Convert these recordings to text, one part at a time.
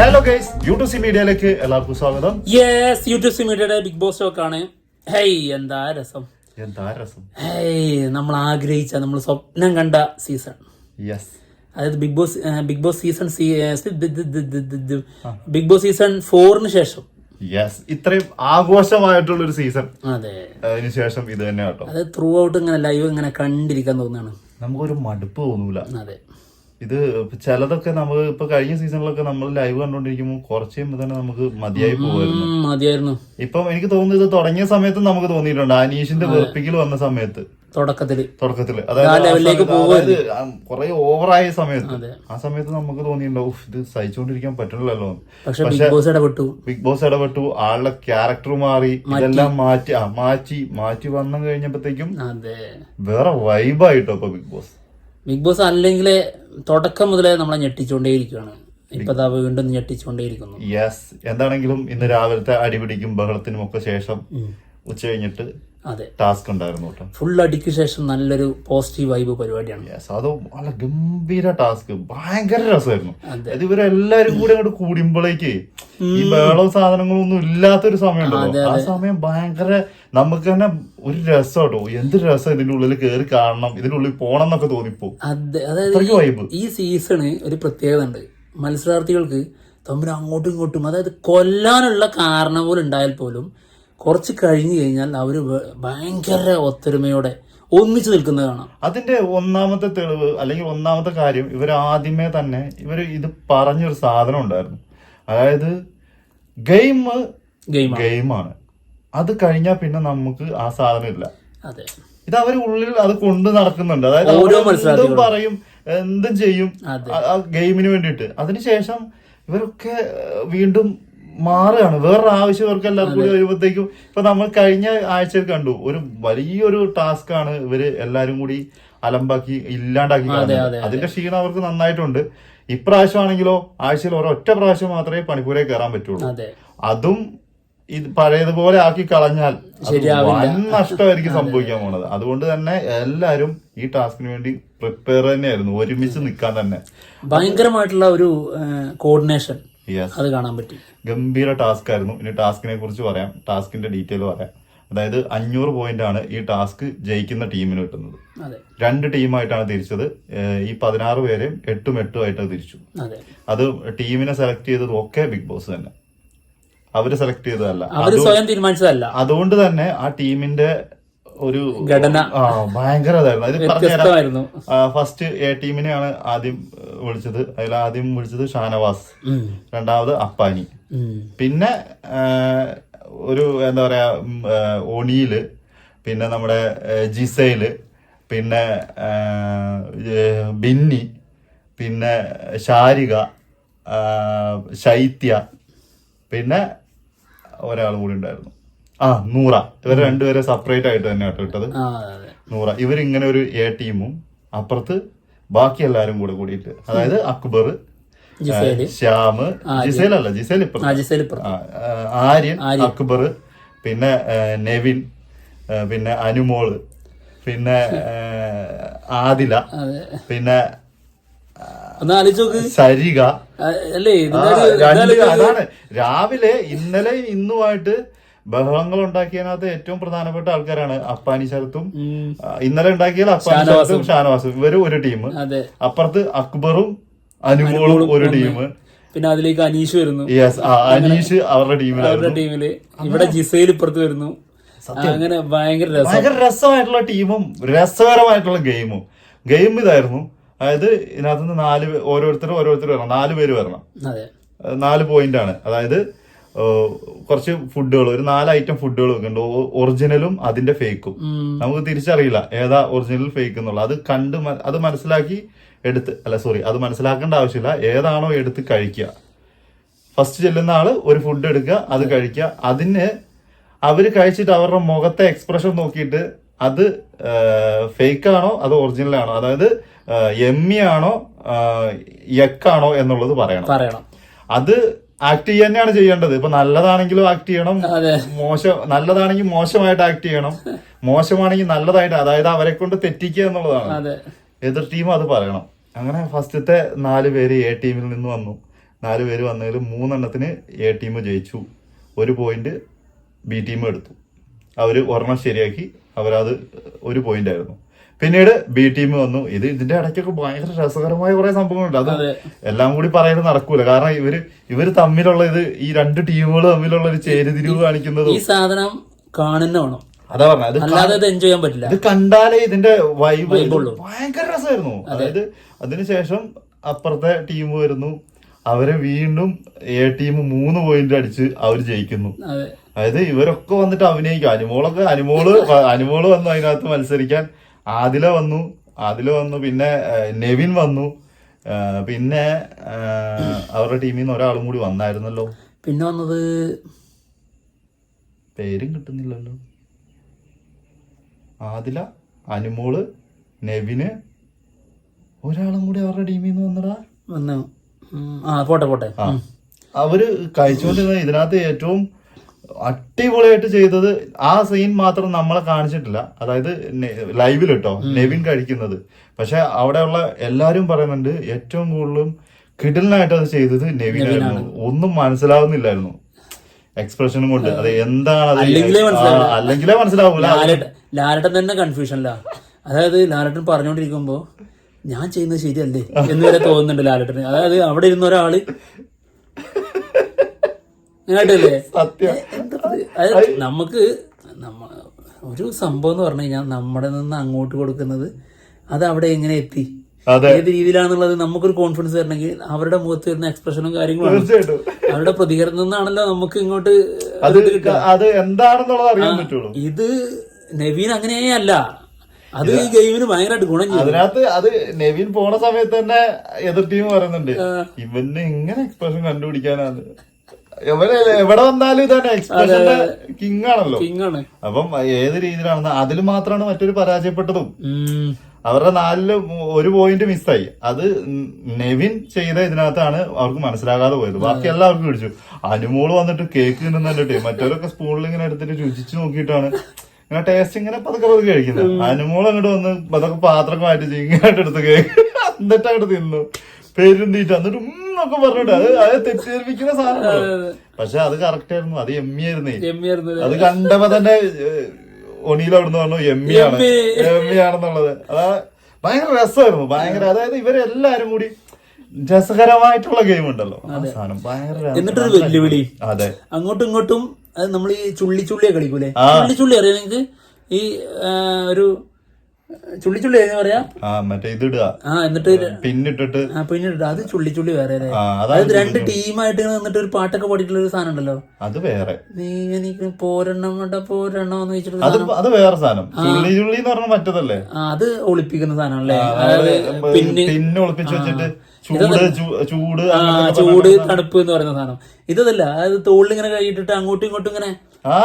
Hello guys YouTube C മീഡിയയിലേക്ക് എല്ലാവർക്കും സ്വാഗതം. യെസ് യൂട്യൂബ് സി മീഡിയയുടെ ബിഗ് ബോസ് ഷോക്ക് ആണ്. ഹേയ് എന്താ രസം? എന്താ രസം? ഹേയ് നമ്മൾ ആഗ്രഹിച്ച നമ്മൾ സ്വപ്നം കണ്ട സീസൺ യെസ് അതായത് Bigg Boss Bigg Boss season Bigg Boss season ഫോറിന് ശേഷം. യെസ് ഇത്രയും ആഘോഷമായിട്ടുള്ള ഒരു സീസൺ അതെ അതിനുശേഷം ഇത് തന്നെ കേട്ടോ. അത് ത്രൂ ഔട്ട് ഇങ്ങനെ ലൈവ് ഇങ്ങനെ കണ്ടിരിക്കാൻ തോന്നുന്നതാണ് നമുക്കൊരു മടുപ്പ് തോന്നൂല. അതെ. ഇത് ചിലതൊക്കെ നമ്മൾ ഇപ്പൊ കഴിഞ്ഞ സീസണിലൊക്കെ നമ്മൾ ലൈവ് കണ്ടോണ്ടിരിക്കുമ്പോൾ കുറച്ച് കഴിയുമ്പോൾ തന്നെ നമുക്ക് മതിയായി പോകുമായിരുന്നു ഉം, മതിയായിരുന്നു. ഇപ്പം എനിക്ക് തോന്നുന്നു ഇത് തുടങ്ങിയ സമയത്ത് നമുക്ക് തോന്നിയിട്ടുണ്ട്. അനീഷിന്റെ വെറുപ്പിക്കൽ വന്ന സമയത്ത്. തുടക്കത്തിൽ. തുടക്കത്തിൽ. അതായത് അതായത് കുറെ ഓവറായ സമയത്ത്. ആ സമയത്ത് നമുക്ക് തോന്നിയിട്ടുണ്ടാവും "ഉഫ്, ഇത് സഹിച്ചുകൊണ്ടിരിക്കാൻ പറ്റില്ലല്ലോ പക്ഷെ ബിഗ് ബോസ് ഇടപെട്ടു. ബിഗ് ബോസ് ഇടപെട്ടു. ആളുടെ ക്യാരക്ടർ മാറി. ഇതെല്ലാം മാറ്റി മാറ്റി മാറ്റി വന്നു കഴിഞ്ഞപ്പോഴത്തേക്കും വേറെ വൈബായിട്ടോ ഇപ്പൊ ബിഗ് ബോസ് ബിഗ് ബോസ് അല്ലെങ്കിൽ തുടക്കം മുതലേ നമ്മളെ ഞെട്ടിച്ചുകൊണ്ടേയിരിക്കുകയാണ് ഇപ്പൊ ദാ വീണ്ടും ഞെട്ടിച്ചുകൊണ്ടേയിരിക്കുന്നു യെസ് എന്താണെങ്കിലും ഇന്ന് രാവിലത്തെ അടിപിടിക്കും ബഹളത്തിനും ഒക്കെ ശേഷം ഉച്ച കഴിഞ്ഞിട്ട് അതെ. ടാസ്ക് ഉണ്ടായിരുന്നു കേട്ടോ. ഫുൾ അടിക്ക് ശേഷം നല്ലൊരു പോസിറ്റീവ് വൈബ് പരിപാടിയാണ്. യെസ് അത് നല്ല ഗംഭീര ടാസ്ക് ഭയങ്കര രസമായിരുന്നു. അതെ. ഇവരെല്ലാരും കൂടി അങ്ങോട്ട് കൂടുമ്പോഴേക്ക് ഈ ബഹളവും സാധനങ്ങളും ഒന്നും ഇല്ലാത്തൊരു സമയം ആ സമയം ഭയങ്കര നമുക്ക് തന്നെ ഒരു രസം കേട്ടോ. എന്ത് രസം ഇതിന്റെ ഉള്ളിൽ കയറി കാണണം ഇതിന്റെ ഉള്ളിൽ പോണം എന്നൊക്കെ തോന്നിപ്പോ. അതെ അതായത് അത്രയ്ക്ക് വൈബ് ഈ സീസണ് ഒരു പ്രത്യേകത ഉണ്ട്. മത്സരാർത്ഥികൾക്ക് തമ്മിൽ അങ്ങോട്ടും ഇങ്ങോട്ടും അതായത് കൊല്ലാനുള്ള കാരണം പോലും ഉണ്ടായാൽ പോലും കുറച്ച് കഴിഞ്ഞു കഴിഞ്ഞാൽ അവർ ഭയങ്കര ഒത്തൊരുമയോടെ ഒന്നിച്ചു നിൽക്കുന്നത് കാണാം. അതിന്റെ ഒന്നാമത്തെ തെളിവ് അല്ലെങ്കിൽ ഒന്നാമത്തെ കാര്യം ഇവർ ആദ്യമേ തന്നെ ഇവർ ഇത് പറഞ്ഞൊരു സാധനം ഉണ്ടായിരുന്നു. അതായത് ഗെയിം ഗെയിം ഗെയിമാണ്. അത് കഴിഞ്ഞാൽ പിന്നെ നമുക്ക് ആ സാധനം ഇല്ല. അതെ. ഇത് അവർ ഉള്ളിൽ അത് കൊണ്ട് നടക്കുന്നുണ്ട്. അതായത് എന്തും. പറയും എന്തും ചെയ്യും ഗെയിമിന് വേണ്ടിയിട്ട്. അതിനുശേഷം ഇവരൊക്കെ വീണ്ടും മാറുകയാണ്. വേറൊരു ആവശ്യം ഇവർക്ക് എല്ലാവർക്കും കൂടി വരുമ്പോഴത്തേക്കും ഇപ്പൊ നമ്മൾ കഴിഞ്ഞ ആഴ്ചയിൽ കണ്ടു. ഒരു വലിയൊരു ടാസ്ക് ആണ് ഇവർ എല്ലാരും കൂടി അലമ്പാക്കി ഇല്ലാണ്ടാക്കി അതിന്റെ ക്ഷീണം അവർക്ക് നന്നായിട്ടുണ്ട്. ഇപ്രാവശ്യം ആണെങ്കിലോ ആഴ്ചയിൽ ഒരൊറ്റ പ്രാവശ്യം മാത്രമേ പണിപ്പൂരെ കയറാൻ പറ്റുള്ളൂ. അതെ. ഇത് പഴയതുപോലെ ആക്കി കളഞ്ഞാൽ. വൻ നഷ്ടമായിരിക്കും സംഭവിക്കാൻ പോണത്. അതുകൊണ്ട് തന്നെ എല്ലാരും ഈ ടാസ്കിന് വേണ്ടി പ്രിപ്പയർ തന്നെയായിരുന്നു. ഒരുമിച്ച് നിൽക്കാൻ തന്നെ. ഭയങ്കരമായിട്ടുള്ള ഒരു കോർഡിനേഷൻ അത് കാണാൻ പറ്റി. ഗംഭീര ടാസ്ക് ആയിരുന്നു. ഇനി ടാസ്കിനെ കുറിച്ച് പറയാം. ടാസ്കിന്റെ ഡീറ്റെയിൽ പറയാം. അതായത് അഞ്ഞൂറ് പോയിന്റ് ആണ് ഈ ടാസ്ക് ജയിക്കുന്ന ടീമിന് കിട്ടുന്നത്. രണ്ട് ടീമായിട്ടാണ് തിരിച്ചത്. ഈ പതിനാറ് പേരെയും എട്ടും എട്ടും ആയിട്ട് തിരിച്ചു. അതെ. ടീമിനെ സെലക്ട് ചെയ്തത് ഒക്കെ ബിഗ് ബോസ് തന്നെ. അവർ സെലക്ട് ചെയ്തതല്ല. സ്വയം തീരുമാനിച്ചതല്ല. അതുകൊണ്ട് തന്നെ ആ ടീമിന്റെ ഒരു ഘടന. ഭയങ്കര ഫസ്റ്റ് എ ടീമിനെയാണ് ആദ്യം വിളിച്ചത് അതിൽ ആദ്യം വിളിച്ചത് ഷാനവാസ്. രണ്ടാമത് അപ്പാനി. പിന്നെ ഒരു എന്താ പറയാ ഓണിയിൽ പിന്നെ നമ്മുടെ ജിസയിൽ പിന്നെ ബിന്നി പിന്നെ ഷാരിക ഏഹ്, ശൈത്യ പിന്നെ ഒരാൾ കൂടി ഉണ്ടായിരുന്നു. ആ നൂറ. ഇവർ രണ്ടുപേരെ സെപ്പറേറ്റ് ആയിട്ട് തന്നെ കേട്ടോ ഇട്ടത് നൂറ. ഇവരിങ്ങനെ ഒരു എ ടീമും അപ്പുറത്ത് ബാക്കി എല്ലാരും കൂടെ കൂടിയിട്ട്. അതായത് അക്ബർ ശ്യാമ് ജിസേൽ അല്ല ജിസേൽ ഇപ്പുറം ആര്യൻ അക്ബർ പിന്നെ നെവിൻ പിന്നെ അനുമോൾ പിന്നെ ആദില പിന്നെ സരിക അതാണ്. രാവിലെ ഇന്നലെ ഇന്നുമായിട്ട് ബഹളങ്ങൾ ഉണ്ടാക്കിയതിനകത്ത് ഏറ്റവും പ്രധാനപ്പെട്ട ആൾക്കാരാണ് അപ്പാനി ശരത്തും ഇന്നലെ ഉണ്ടാക്കിയ അപ്പാനി ശരത്തും ഷാനവാസും. ഇവരും ഒരു ടീം. അപ്പുറത്ത് അക്ബറും അനുമോളും ഒരു ടീം. പിന്നെ അതിലേക്ക് അനീഷ് വരുന്നു. യെസ് അനീഷ് അവരുടെ ടീമിൽ അവരുടെ ടീമിൽ. ഇവിടെ ജിസയിൽ ഇപ്പുറത്ത് വരുന്നു. അങ്ങനെ ഭയങ്കര ഭയങ്കര രസമായിട്ടുള്ള ടീമും രസകരമായിട്ടുള്ള ഗെയിമും. ഗെയിം ഇതായിരുന്നു. അതായത് ഇതിനകത്ത് നിന്ന് നാല് ഓരോരുത്തരും ഓരോരുത്തരും വരണം. നാല് പേര് വരണം. നാല് പോയിന്റ് ആണ്. അതായത് കുറച്ച് ഫുഡുകൾ ഒരു നാല് ഐറ്റം ഫുഡുകൾ വെക്കുന്നുണ്ട് ഒറിജിനലും അതിന്റെ ഫേക്കും നമുക്ക് തിരിച്ചറിയില്ല ഏതാ ഒറിജിനൽ ഫേക്ക് എന്നുള്ളത്. അത് കണ്ട് അത് മനസ്സിലാക്കി എടുത്ത് അല്ല സോറി അത് മനസ്സിലാക്കേണ്ട ആവശ്യമില്ല. ഏതാണോ എടുത്ത് കഴിക്കുക. ഫസ്റ്റ് ചെല്ലുന്ന ആൾ ഒരു ഫുഡ് എടുക്കുക അത് കഴിക്കുക. അതിന് അവർ കഴിച്ചിട്ട് അവരുടെ മുഖത്തെ എക്സ്പ്രഷൻ നോക്കിയിട്ട് അത് ഫേക്ക് ആണോ അത് ഒറിജിനൽ ആണോ? അതായത് എമ്മി ആണോ യക്കാണോ എന്നുള്ളത് പറയണം. പറയണം. അത് ആക്ട് ചെയ്യുക തന്നെയാണ് ചെയ്യേണ്ടത്. ഇപ്പൊ നല്ലതാണെങ്കിലും ആക്ട് ചെയ്യണം. മോശം നല്ലതാണെങ്കിൽ മോശമായിട്ട് ആക്ട് ചെയ്യണം. മോശമാണെങ്കിൽ നല്ലതായിട്ട് അതായത് അവരെ കൊണ്ട് തെറ്റിക്കുക എന്നുള്ളതാണ്. എതിർ ടീം അത് പറയണം. അങ്ങനെ ഫസ്റ്റത്തെ നാല് പേര് എ ടീമിൽ നിന്ന് വന്നു. നാല് പേര് വന്നതിൽ മൂന്നെണ്ണത്തിന് എ ടീം ജയിച്ചു. ഒരു പോയിന്റ് ബി ടീം എടുത്തു. അവർ ഒരെണ്ണം ശരിയാക്കി. അവരത് ഒരു പോയിന്റ് ആയിരുന്നു. പിന്നീട് ബി ടീം വന്നു. ഇത് ഇതിന്റെ ഇടയ്ക്കൊക്കെ ഭയങ്കര രസകരമായ കുറെ സംഭവങ്ങളുണ്ട്. അത്. എല്ലാം കൂടി പറയുന്നത് നടക്കൂല. കാരണം ഇവർ ഇവർ തമ്മിലുള്ള ഇത് ഈ രണ്ട് ടീമുകൾ തമ്മിലുള്ള ഒരു ചേരുതിരിവ് കാണിക്കുന്നത് ഈ സാധനം കാണുന്ന വേണം. അതാ പറഞ്ഞത് അല്ലാതെ ഇത് എൻജോയ് ചെയ്യാൻ പറ്റില്ല. ഇത് കണ്ടാലേ ഇതിന്റെ വൈബ്. ഭയങ്കര രസമായിരുന്നു. അതായത് അതിനുശേഷം അപ്പുറത്തെ ടീം വരുന്നു. അവരെ വീണ്ടും എ ടീം മൂന്ന് പോയിന്റ് അടിച്ച് അവർ ജയിക്കുന്നു. അതെ. അതായത് ഇവരൊക്കെ വന്നിട്ട് അഭിനയിക്കും. അനുമോളൊക്കെ അനുമോൾ അനുമോൾ വന്നു അതിനകത്ത് മത്സരിക്കാൻ ആദില വന്നു. ആദില വന്നു പിന്നെ നെവിൻ വന്നു. പിന്നെ അവരുടെ ടീമിൽ നിന്ന് ഒരാളും കൂടി വന്നായിരുന്നല്ലോ. പിന്നെ വന്നത്? പേരും കിട്ടുന്നില്ലല്ലോ. ആദില അനുമോൾ നെവിന് ഒരാളും കൂടി അവരുടെ ടീമിൽ നിന്ന് വന്നടാ വന്നു. ആ പോട്ടെ പോട്ടെ. അവർ കഴിച്ചുകൊണ്ടിരുന്ന ഇതിനകത്ത് ഏറ്റവും അടിപൊളിയായിട്ട് ചെയ്തത് ആ സീൻ മാത്രം നമ്മളെ കാണിച്ചിട്ടില്ല. അതായത് ലൈവിൽ കേട്ടോ നെവിൻ കഴിക്കുന്നത്. പക്ഷെ അവിടെയുള്ള എല്ലാരും പറയുന്നുണ്ട് ഏറ്റവും കൂടുതലും കിടിലിനായിട്ട് അത് ചെയ്തത് നെവിനായിരുന്നു. ഒന്നും മനസ്സിലാവുന്നില്ലായിരുന്നു. എക്സ്പ്രഷനും കൊണ്ട്. അത് എന്താണ് അല്ലെങ്കിലേ മനസ്സിലാവൂല. ലാലേട്ടൻ ലാലേട്ടൻ തന്നെ കൺഫ്യൂഷനില്ല അതായത് ലാലട്ടൻ പറഞ്ഞുകൊണ്ടിരിക്കുമ്പോ ഞാൻ ചെയ്യുന്നത് ശരിയല്ലേ? എന്ന് വരെ തോന്നുന്നുണ്ട് ലാലട്ടന്. അതായത് അവിടെ ഇരുന്ന ഒരാൾ കേട്ടില്ലേ? സത്യം. നമുക്ക് നമ്മ ഒരു സംഭവം എന്ന് പറഞ്ഞു കഴിഞ്ഞാൽ നമ്മുടെ നിന്ന് അങ്ങോട്ട് കൊടുക്കുന്നത് അത് അവിടെ എങ്ങനെ എത്തി? ഏത് രീതിയിലാണെന്നുള്ളത് നമുക്കൊരു കോൺഫിഡൻസ് വരണമെങ്കിൽ അവരുടെ മുഖത്ത് വരുന്ന എക്സ്പ്രഷനും കാര്യങ്ങളും അവരുടെ പ്രതികരണം നിന്നാണല്ലോ നമുക്ക് ഇങ്ങോട്ട് അത് അത് എന്താണെന്നുള്ളത് അറിയാൻ പറ്റുള്ളൂ. ഇത് നവീൻ അങ്ങനെയല്ല. അത് ഈ ഗെയിമിന് ഭയങ്കരമായിട്ട് ഗുണം ചെയ്യും അതിനകത്ത് അത് നെവിൻ പോണ സമയത്ത് തന്നെ എതിർ ടീം പറയുന്നുണ്ട് ഇവന് എങ്ങനെ എക്സ്പ്രഷൻ കണ്ടുപിടിക്കാനാണ്. എവിടെ വന്നാലും ഇതാണ് എക്സ്പ്രഷന്റെ കിങ് ആണല്ലോ കിങ്ങാണ്. അപ്പം ഏത് രീതിയിലാണെന്ന് അതിൽ മാത്രമാണ് മറ്റൊരു പരാജയപ്പെട്ടതും. അവരുടെ നാലിൽ ഒരു പോയിന്റ് മിസ്സായി അത് നെവിൻ ചെയ്ത ഇതിനകത്താണ് അവർക്ക് മനസ്സിലാകാതെ പോയത്. ബാക്കി എല്ലാവർക്കും പിടിച്ചു. അനുമോൾ വന്നിട്ട് കേക്ക് തിന്നുന്നുണ്ടിട്ട് മറ്റവരൊക്കെ സ്പൂണിൽ ഇങ്ങനെ എടുത്തിട്ട് രുചിച്ചു നോക്കിയിട്ടാണ് ഇങ്ങനെ ടേസ്റ്റ് ഇങ്ങനെ പതുക്കെ പതുക്കെ കഴിക്കുന്നത്. അനുമോൾ അങ്ങോട്ട് വന്ന് പതൊക്കെ പാത്രം മാറ്റി ചിങ്ങായിട്ട് എടുത്ത് കേക്ക്. എന്നിട്ട് അങ്ങോട്ട് തിന്നു. പെരുന്തീറ്റ് എന്നിട്ട് ഉമ്മൊക്കെ പറഞ്ഞിട്ട് അത് അത് തെറ്റിദ്ധരിപ്പിക്കുന്ന സാധനം പക്ഷെ അത് കറക്റ്റ് ആയിരുന്നു. അത് എം ആയിരുന്നേ. രമ്യായിരുന്നു അത് കണ്ടപ്പോ തന്നെ ഒണിയിൽ അവിടുന്ന് പറഞ്ഞു എം ഇ ആണെന്നുള്ളത്. അതാ ഭയങ്കര രസമായിരുന്നു. ഭയങ്കര അതായത് ഇവരെല്ലാരും കൂടി രസകരമായിട്ടുള്ള ഗെയിം ഉണ്ടല്ലോ. ഭയങ്കര രസം. എന്നിട്ടൊരു വെല്ലുവിളി. അതെ. അങ്ങോട്ടും ഇങ്ങോട്ടും അത് നമ്മൾ ഈ ചുള്ളി ചുള്ളിയെ കളിക്കൂലേ? ചുള്ളി ചുള്ളി അറിയാം നിങ്ങക്ക് ഈ ഒരു ചുള്ളി ചുള്ളി എന്ന് പറയാ മറ്റേ ഇതിടുക. ആ എന്നിട്ട് പിന്നിട്ടിട്ട്. ആ പിന്നിട്ട് അത് ചുള്ളി ചുള്ളി വേറെ അതായത് രണ്ട് ടീമായിട്ട് നിന്നിട്ട് ഒരു പാട്ടൊക്കെ പാടിയിട്ടുള്ള ഒരു സാധനം ഉണ്ടല്ലോ അത് വേറെ. നീ എനിക്ക് പോരെണ്ണം വേണ്ട പോരെണ്ണം എന്ന് വെച്ചിട്ട് അത് അത് വേറെ സാധനം. ചുള്ളി ചുള്ളി എന്ന് പറഞ്ഞ മറ്റതല്ലേ? അത് ഒളിപ്പിക്കുന്ന അതായത് പിന്നെ പിന്ന് ഒളിപ്പിച്ച് വെച്ചിട്ട് ചൂട് ചൂട് തണുപ്പ് എന്ന് പറയുന്ന സാധനം. ഇതല്ല അതായത് തോളിൽ ഇങ്ങനെ കഴിഞ്ഞിട്ടിട്ട് അങ്ങോട്ടും ഇങ്ങോട്ടും ഇങ്ങനെ ആ.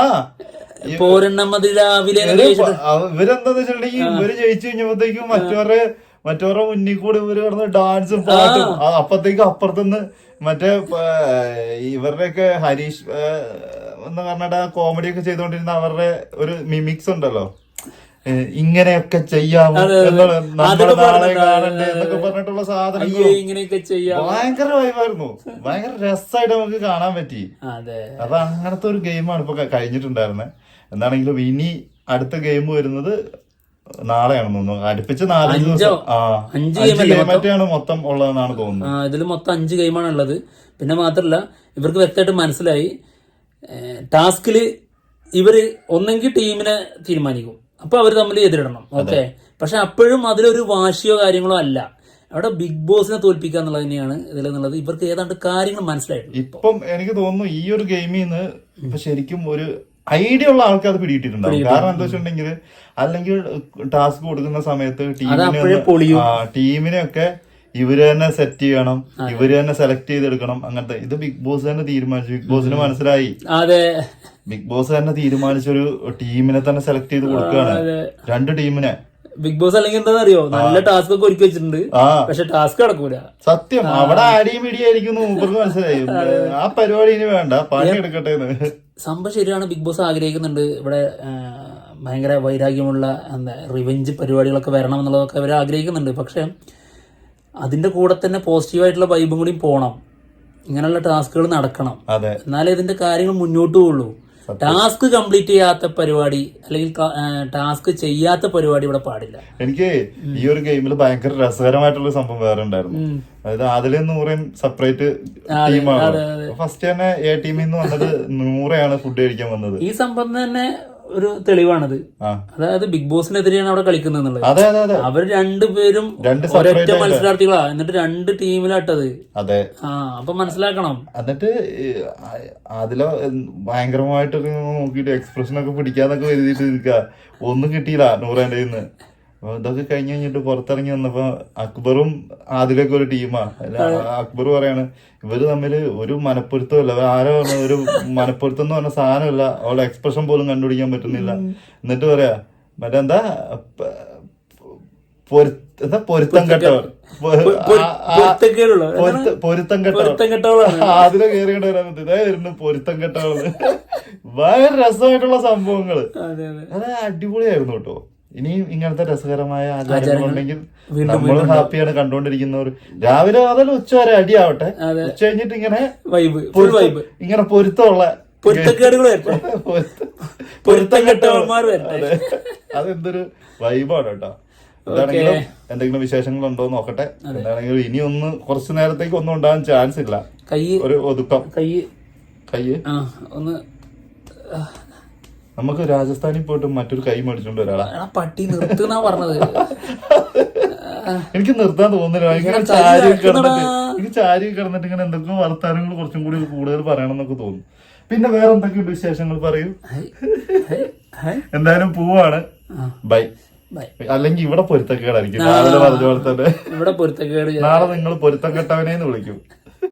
പോരെണ്ണം മതി രാവിലെ എന്നൊക്കെ ഇവർ ചോദിച്ചിട്ട് പ- അവ- ഇവരെന്താന്ന് വെച്ചിട്ടുണ്ടെങ്കിൽ ഇവർ ജയിച്ചു കഴിഞ്ഞപ്പോഴത്തേക്കും മറ്റവരുടെ മറ്റവരുടെ മുന്നിൽ കൂടി ഇവർ കിടന്ന് ഡാൻസും പാട്ടും. അപ്പത്തേക്ക് അപ്പുറത്തുനിന്ന് മറ്റേ ഇവരുടെയൊക്കെ ഹരീഷ് എന്ന് പറഞ്ഞിട്ട് കോമഡി ഒക്കെ ചെയ്തുകൊണ്ടിരുന്ന അവരുടെ ഒരു മിമിക്സ് ഉണ്ടല്ലോ. ഇങ്ങനെയൊക്കെ നമ്മുടെ നാളെ കാണണ്ടേ എന്നൊക്കെ പറഞ്ഞിട്ടുള്ള സാധനങ്ങൾ ഇങ്ങനെയൊക്കെ ചെയ്യാം ഭയങ്കര വൈബായിരുന്നു. ഭയങ്കര രസമായിട്ട് നമുക്ക് കാണാൻ പറ്റി. അതെ. അപ്പൊ അങ്ങനത്തെ ഒരു ഗെയിമാണ് ഇപ്പൊ കഴിഞ്ഞിട്ടുണ്ടായിരുന്നത് എന്താണെങ്കിലും ഇനി അടുത്ത ഗെയിം വരുന്നത് നാളെയാണ് തോന്നുന്നു. അടുപ്പിച്ച് നാലഞ്ച് ദിവസം. ആ അഞ്ച് മൊത്തം? ഉള്ളതെന്നാണ് തോന്നുന്നത്. ഇതിൽ മൊത്തം അഞ്ച് ഗെയിമാണ് ഉള്ളത്. പിന്നെ മാത്രല്ല ഇവർക്ക് വ്യക്തമായിട്ട് മനസ്സിലായി ടാസ്കിൽ ഇവർ ഒന്നെങ്കിൽ ടീമിനെ തീരുമാനിക്കും. അപ്പൊ അവർ തമ്മിൽ എതിരിടണം. ഓക്കെ? പക്ഷെ അപ്പോഴും അതിലൊരു വാശിയോ കാര്യങ്ങളോ അല്ല. അവിടെ ബിഗ് ബോസിനെ തോൽപ്പിക്കുക എന്നുള്ളത് തന്നെയാണ് ഇതിലെന്നുള്ളത് ഇവർക്ക് ഏതാണ്ട് കാര്യങ്ങൾ മനസ്സിലായിട്ടുണ്ട് ഇപ്പം. എനിക്ക് തോന്നുന്നു ഈ ഒരു ഗെയിമിൽ നിന്ന് ഇപ്പൊ ശരിക്കും ഒരു ഐഡിയ ഉള്ള ആൾക്ക് അത് പിടിയിട്ടിട്ടുണ്ടാവും. കാരണം എന്താ വെച്ചിട്ടുണ്ടെങ്കിൽ അല്ലെങ്കിൽ ടാസ്ക് കൊടുക്കുന്ന സമയത്ത് ടീമിനെ ടീമിനെയൊക്കെ ഇവർ തന്നെ സെറ്റ് ചെയ്യണം ഇവർ തന്നെ സെലക്ട് ചെയ്തെടുക്കണം അങ്ങനത്തെ. ഇത് ബിഗ് ബോസ് തന്നെ തീരുമാനിച്ചു. ബിഗ് ബോസിന് മനസ്സിലായി. അതെ. ബിഗ് ബോസ് തന്നെ തീരുമാനിച്ചൊരു ടീമിനെ തന്നെ സെലക്ട് ചെയ്ത് കൊടുക്കുകയാണ്. രണ്ട് ടീമിനെ. ബിഗ് ബോസ് അല്ലെങ്കിൽ എന്താ അറിയോ നല്ല ടാസ്ക് ഒക്കെ ഒരുക്കി വെച്ചിട്ടുണ്ട്. പക്ഷെ ടാസ്ക് നടക്കൂല. സത്യം. അവിടെ അടിയും പിടിയായിരിക്കും മൂപ്പർക്ക് മനസ്സിലായി. ആ പരിപാടി ഇനി വേണ്ട. പണി എടുക്കട്ടെ സംഭവം ശരിയാണ്. ബിഗ് ബോസ് ആഗ്രഹിക്കുന്നുണ്ട്. ഇവിടെ ഭയങ്കര വൈരാഗ്യമുള്ള എന്താ റിവെഞ്ച് പരിപാടികളൊക്കെ വരണം എന്നുള്ളതൊക്കെ അവർ ആഗ്രഹിക്കുന്നുണ്ട്. പക്ഷെ അതിന്റെ കൂടെ തന്നെ പോസിറ്റീവായിട്ടുള്ള വൈബും കൂടി പോണം. ഇങ്ങനെയുള്ള ടാസ്കുകൾ നടക്കണം. അതെ. എന്നാലേ ഇതിന്റെ കാര്യങ്ങൾ മുന്നോട്ട് പോകുള്ളൂ ടാസ്ക് കംപ്ലീറ്റ് ചെയ്യാത്ത പരിപാടി അല്ലെങ്കിൽ ടാസ്ക് ചെയ്യാത്ത പരിപാടി ഇവിടെ പാടില്ല. എനിക്ക് ഈ ഒരു ഗെയിമിൽ ഭയങ്കര രസകരമായിട്ടുള്ള സംഭവം വേറെ ഉണ്ടായിരുന്നു. അതായത് അതിലെ നൂറേം സെപ്പറേറ്റ് ടീമാണ് ഫസ്റ്റ് തന്നെ എ ടീമിൽ നിന്ന് വന്നത് നൂറയാണ് ഫുഡ് കഴിക്കാൻ വന്നത്. ഈ സംഭവം തന്നെ ഒരു തെളിവാണത്. അതായത് ബിഗ് ബോസിനെതിരെയാണ് അവിടെ കളിക്കുന്നത് എന്നുള്ളത്. അവർ രണ്ടുപേരും രണ്ട് ഒരൊറ്റ മത്സരാർത്ഥികളാ. എന്നിട്ട് രണ്ട് ടീമിലാട്ടത്. അതെ. ആ അപ്പൊ മനസ്സിലാക്കണം. എന്നിട്ട് അതിലോ ഭയങ്കരമായിട്ട് നോക്കിട്ട് എക്സ്പ്രഷൻ ഒക്കെ പിടിക്കാന്നൊക്കെ എഴുതിയിട്ട് നിൽക്കുക ഒന്നും കിട്ടിയില്ല നൂറേന്റെ അപ്പൊ ഇതൊക്കെ കഴിഞ്ഞ് കഴിഞ്ഞിട്ട് പുറത്തിറങ്ങി വന്നപ്പോ അക്ബറും ആദിലൊക്കെ ഒരു ടീമാ. അക്ബർ പറയാണ് ഇവർ തമ്മിൽ ഒരു മനപ്പൊരുത്തമില്ല ആരോ പറഞ്ഞ ഒരു മനപ്പൊരുത്തം എന്ന് പറഞ്ഞ സാധനമില്ല. അവളെ എക്സ്പ്രഷൻ പോലും കണ്ടുപിടിക്കാൻ പറ്റുന്നില്ല. എന്നിട്ട് പറയാ മറ്റെന്താ എന്താ പൊരുത്തം കെട്ടവർ? പൊരുത്ത- കെട്ടവളാണ്. അതിലെ വരുന്നു പൊരുത്തം കെട്ടവൾ. ഭയങ്കര രസമായിട്ടുള്ള സംഭവങ്ങൾ. അത് അടിപൊളിയായിരുന്നു കേട്ടോ. ഇനിയും ഇങ്ങനത്തെ രസകരമായ ആചാരങ്ങളുണ്ടെങ്കിൽ നമ്മൾ ഹാപ്പിയാണ് കണ്ടുകൊണ്ടിരിക്കുന്നവർ രാവിലെ മുതൽ ഉച്ച വരെ അടിയാവട്ടെ. ഉച്ച കഴിഞ്ഞിട്ട് ഇങ്ങനെ വൈബ് ഫുൾ വൈബ് ഇങ്ങനെ പൊരുത്തമുള്ള പൊരുത്തക്കേടുകൾ പൊരുത്ത- കെട്ടവന്മാർ അതെന്തൊരു വൈബാണ് കേട്ടോ. എന്താണെങ്കിലും എന്തെങ്കിലും വിശേഷങ്ങൾ ഉണ്ടോ എന്ന് നോക്കട്ടെ എന്താണെങ്കിലും ഇനി ഒന്ന് കുറച്ചു നേരത്തേക്ക് ഒന്നും ഉണ്ടാകാൻ ചാൻസ് ഇല്ല. കൈ ഒരു ഒതുക്കം. കൈ കൈ. ഒന്ന് നമുക്ക് രാജസ്ഥാനിൽ പോയിട്ട് മറ്റൊരു കൈ മേടിച്ചോണ്ട് ഒരാളാ എടാ പട്ടി നിർത്തുന്നാ പറഞ്ഞത്. എനിക്ക് നിർത്താൻ തോന്നുന്നില്ല. ഇങ്ങനെ ചാരി. കിടന്നിട്ട് എനിക്ക് ചാരി കിടന്നിട്ട് ഇങ്ങനെ എന്തൊക്കെ വർത്താനങ്ങൾ കുറച്ചും കൂടി കൂടുതൽ പറയണം എന്നൊക്കെ തോന്നും. പിന്നെ വേറെ എന്തൊക്കെയുണ്ട് വിശേഷങ്ങൾ പറയൂ. എന്തായാലും പോവാണ്. ബൈ. ബൈ. അല്ലെങ്കിൽ ഇവിടെ പൊരുത്തക്കേടായിരിക്കും. രാവിലെ പറഞ്ഞ പോലെ തന്നെ. ഇവിടെ പൊരുത്തക്കേട് നാളെ നിങ്ങൾ പൊരുത്തം കെട്ടവനെ വിളിക്കും.